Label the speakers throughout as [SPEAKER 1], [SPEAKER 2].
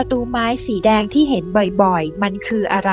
[SPEAKER 1] ประตูไม้สีแดงที่เห็นบ่อยๆ มันคืออะไร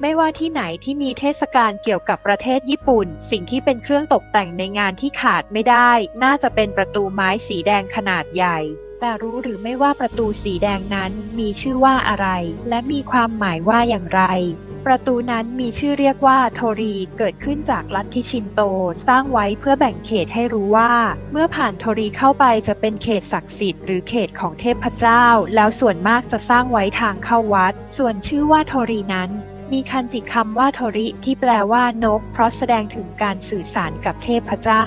[SPEAKER 1] ไม่ว่าที่ไหนที่มีเทศกาลเกี่ยวกับประเทศญี่ปุ่น สิ่งที่เป็นเครื่องตกแต่งในงานที่ขาดไม่ได้ น่าจะเป็นประตูไม้สีแดงขนาดใหญ่ แต่รู้หรือไม่ว่าประตูสีแดงนั้นมีชื่อว่าอะไร และมีความหมายว่าอย่างไร ประตูนั้นมีชื่อเรียกว่าโทรีเกิดขึ้นจากลัทธิชินโต สร้างไว้เพื่อแบ่งเขตให้รู้ว่า เมื่อผ่านโทรีเข้าไปจะเป็นเขตศักดิ์สิทธิ์หรือเขตของเทพเจ้า แล้วส่วนมากจะสร้างไว้ทางเข้าวัด ส่วนชื่อว่าโทรีนั้น มีคันจิคำว่าโทริที่แปลว่านก เพราะแสดงถึงการสื่อสารกับเทพเจ้า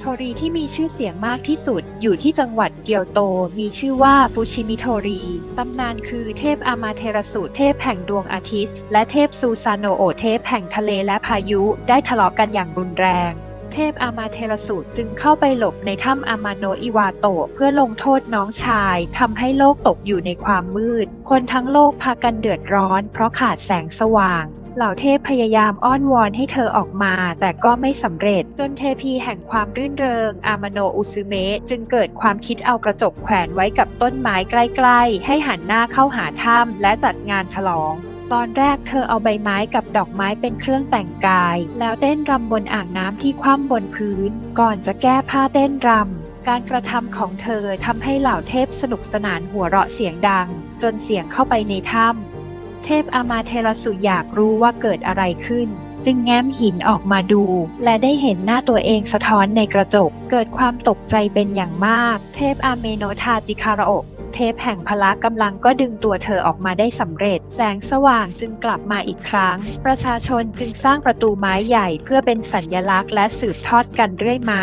[SPEAKER 1] โทริที่มีชื่อเสียงมากที่สุด อยู่ที่จังหวัดเกียวโต มีชื่อว่าฟูชิมิโทริตำนานคือเทพอามาเทรสุเทพแห่งดวงอาทิตย์ และเทพซูซานโนโอเทพแห่งทะเลและพายุ ได้ทะเลาะกันอย่างรุนแรง เทพอามาเทรสุจึงเข้าไปหลบในถ้ำอามาโนอิวาโตะเพื่อลงโทษน้องชายทำให้โลกตกอยู่ในความมืด คนทั้งโลกพากันเดือดร้อน เพราะขาดแสงสว่างเหล่าเทพพยายามอ้อนวอนให้เธอออกมา แต่ก็ไม่สำเร็จ จนเทพีแห่งความรื่นเริง อามาโนอุซึเมะจึงเกิดความคิดเอากระจกแขวนไว้กับต้นไม้ใกล้ ๆ ให้หันหน้าเข้าหาถ้ำและจัดงานฉลอง ตอนแรกเธอเอาใบไม้กับดอกไม้เป็นเครื่องแต่งกาย แล้วเต้นรำบนอ่างน้ำที่คว่ำบนพื้น ก่อนจะแก้ผ้าเต้นรำ การกระทำของเธอทำให้เหล่าเทพสนุกสนานหัวเราะเสียงดัง จนเสียงเข้าไปในถ้ำเทพอามาเทรสุอยากรู้ว่าเกิดอะไรขึ้น จึงแง้มหินออกมาดู และได้เห็นหน้าตัวเองสะท้อนในกระจก เกิดความตกใจเป็นอย่างมาก เทพอาเมโนทาติคาราโอ เทพแห่งพละกำลังก็ดึงตัวเธอออกมาได้สำเร็จ แสงสว่างจึงกลับมาอีกครั้ง ประชาชนจึงสร้างประตูไม้ใหญ่เพื่อเป็นสัญญลักษณ์และสืบทอดกันเรื่อยมา